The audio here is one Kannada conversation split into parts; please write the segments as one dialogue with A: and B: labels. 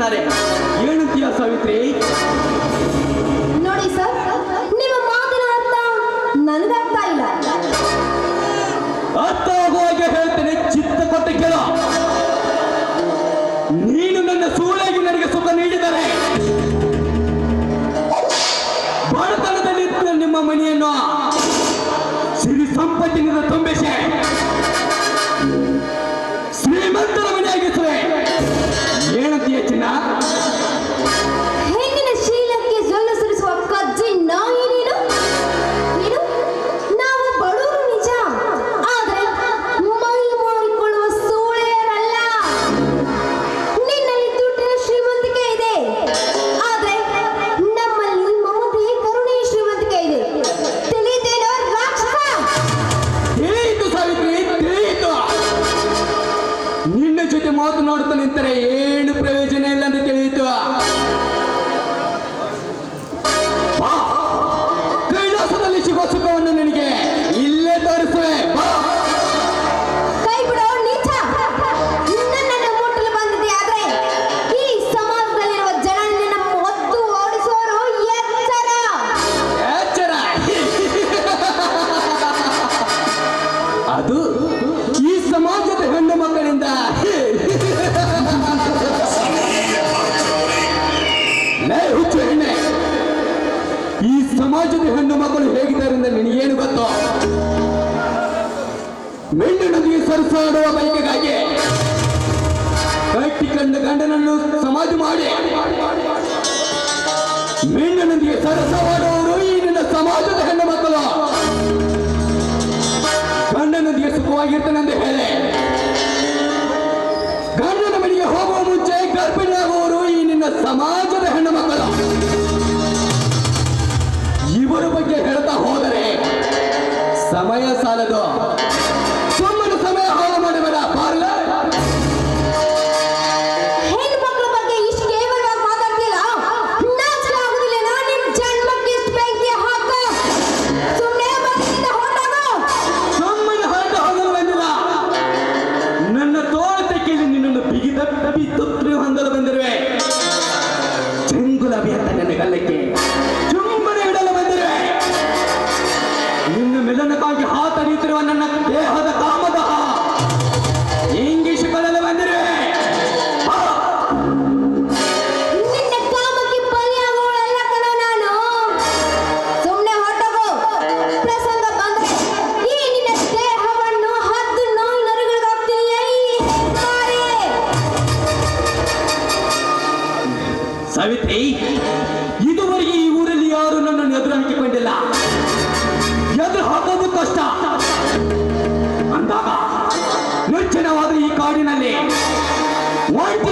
A: ಹೇಳ್ತಾರೆ. ಏನಂತೀಯ ಸಾವಿತ್ರಿ?
B: ನೋಡಿ ಸರ್ ನಿಮ್ಮ ಮಾತಿನ ಅರ್ಥ ನನಗರ್ಥ ಇಲ್ಲ.
A: ಅರ್ಥ ಆಗುವಾಗ ಹೇಳ್ತೇನೆ ಚಿತ್ತ ಕೊಟ್ಟು ಕೆಲ ನೀನು ನನ್ನ ಸೂಳೆಗೆ ನನಗೆ ಸುಖ ನೀಡಿದರೆ ಬಡತನದಲ್ಲಿ ನಿಮ್ಮ ಮನೆಯನ್ನು ಸಿರಿ ಸಂಪತ್ತಿನಿಂದ ತುಂಬಿಸಿ. ಹೆಣ್ಣು ಮಕ್ಕಳು ಹೇಗಿದ್ದಾರೆ ನಿನಗೇನು ಗೊತ್ತು? ಮೆಂಡು ನದಿಗೆ ಸರಿಸಾಡುವ ಬಯಕೆಗಾಗಿ ಕಟ್ಟಿಕೊಂಡ ಗಂಡನನ್ನು ಸಮಾಧಿ ಮಾಡಿ. ಮೆಣ್ಣಿನೊಂದಿಗೆ ಸರಸವಾಡುವವರು ಈ ನನ್ನ ಸಮಾಜದ ಹೆಣ್ಣು ಮಕ್ಕಳು. ಗಂಡನೊಂದಿಗೆ ಸುಖವಾಗಿರ್ತಾನೆಂದು ಹೇಳಿ. ಗಂಡನ ಮನೆಗೆ ಹೋಗುವ ಮುಂಚೆ ಗರ್ಭಿಣಿಯಾಗುವವರು ಈ ನಿನ್ನ ಸಮಾಜದ ಹೆಣ್ಣು ಮಕ್ಕಳು. ವಯಸ್ಸಾಲದು ಸುಮ್ಮನೆ ಸಮಯ ಹಾಳು ಮಾಡಬೇಡ ಪಾರ್ಲ. ನನ್ನ ತೋಟಕ್ಕೆಲ್ಲಿ ನಿನ್ನನ್ನು ಬಿಗಿ ತಪ್ಪಿ ತುಪ್ಪಿ ಹೊಂದಲು ಬಂದಿರುವೆ. ಚೆಂಗುಲಭ್ಯತ ನನ್ನ ಗಲ್ಲಕ್ಕೆ. না বেহদ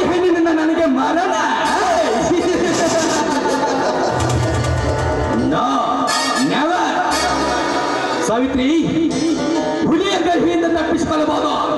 A: ಲಕ್ಷ್ಮಿ ನಿನ್ನ ನನಗೆ ಮರಣ ಸಾವಿತ್ರಿ ಹುಲಿಯ ಗರ್ಭಿಯಿಂದ ತಪ್ಪಿಸಿಕೊಳ್ಳಬಹುದು.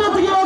C: ನೀನು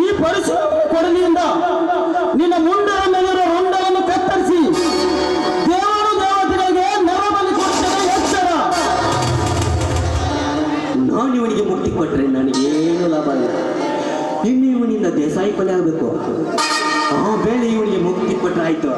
C: ಈ ಪರಿಸ್ಥಿತಿ ಕೊಡಲಿಯಿಂದ ನಿನ್ನ ಮುಂಡರ ಮೇಲಿರುವ ರುಂಡವನ್ನು ಕತ್ತರಿಸಿ ದೇವರು ದೇವತೆಗಳಿಗೆ ನರಬಲಿ ಎಚ್ಚರ.
A: ನಾನು ಇವನಿಗೆ ಮುಕ್ತಿ ಕೊಟ್ಟರೆ ನನಗೇನು ಲಾಭ ಇಲ್ಲ. ಇನ್ನು ಇವನಿಂದ ದೇಸಾಯಿ ಕೊಲೆ ಆಗಬೇಕು. ಆ ಬೇಳೆ ಇವನಿಗೆ ಮುಕ್ತಿ ಕೊಟ್ಟರೆ ಆಯ್ತು.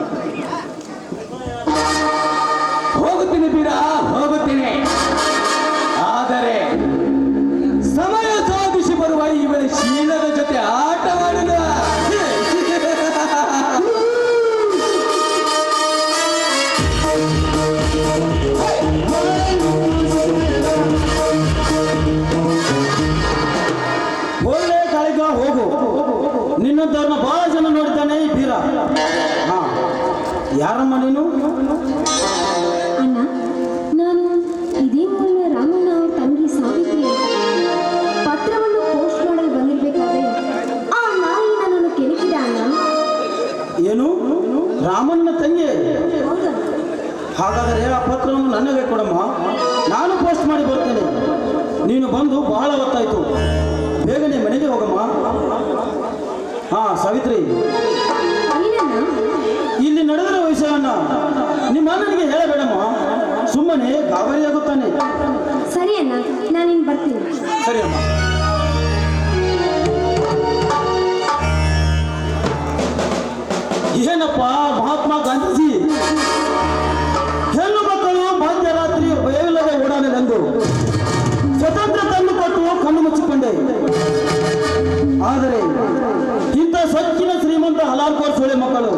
C: ನಿನ್ನಂತವ್ರನ್ನ ಬಹಳ ಜನ ನೋಡಿದ್ದಾನೆ ಈ ಬೀರ ಹಾ ಯಾರಮ್ಮ ನೀನು?
B: ಅಣ್ಣ ನಾನು ಇದೇ ಮೊದಲ ರಾಮಣ್ಣ ಅವ್ರ ತಂಗಿ ಸಾವಿತ್ರಿ. ಪತ್ರವನ್ನು ಪೋಸ್ಟ್ ಮಾಡಲು ಬಂದಿರಬೇಕಾದ್ರೆ ಆ ನಾಯಿ ನನ್ನನ್ನು ಕೆಣಕಿದ ಅಣ್ಣ.
C: ಏನು? ರಾಮಣ್ಣ ತಂಗಿ? ಹಾಗಾದರೆ ಆ ಪತ್ರವನ್ನು ನನಗೆ ಕೊಡಮ್ಮ. ನಾನು ಪೋಸ್ಟ್ ಮಾಡಿ ಬರ್ತೇನೆ. ನೀನು ಬಂದು ಬಹಳ ಹೊತ್ತಾಯ್ತು. ಬೇಗನೆ ಮನೆಗೆ ಹೋಗಮ್ಮ. ಹಾ ಸಾವಿತ್ರಿ. ಇಲ್ಲಿ ನಡೆದಿರೋ ವಿಷಯವನ್ನ ನಿಮ್ಮ ಅಣ್ಣನಿಗೆ ಹೇಳಬೇಡಮ್ಮ. ಸುಮ್ಮನೆ ಗಾಬರಿಯಾಗುತ್ತಾನೆ
B: ಸರಿ ಅಣ್ಣ ನಾನಿನ್ ಬರ್ತೀನಿ.
C: ಸರಿ ಅಮ್ಮ. ಏನಪ್ಪ ಮಹಾತ್ಮ ಗಾಂಧೀಜಿ? ಹೆಣ್ಣು ಮಕ್ಕಳು ಮಧ್ಯರಾತ್ರಿ ಭಯವಿಲ್ಲದೆ ನಂದು ಸ್ವತಂತ್ರ ತಂದು ಕೊಟ್ಟು ಕಣ್ಣು ಮುಚ್ಚಿಕೊಂಡೆ. ಆದರೆ তারপর ছুড়ে মোকালো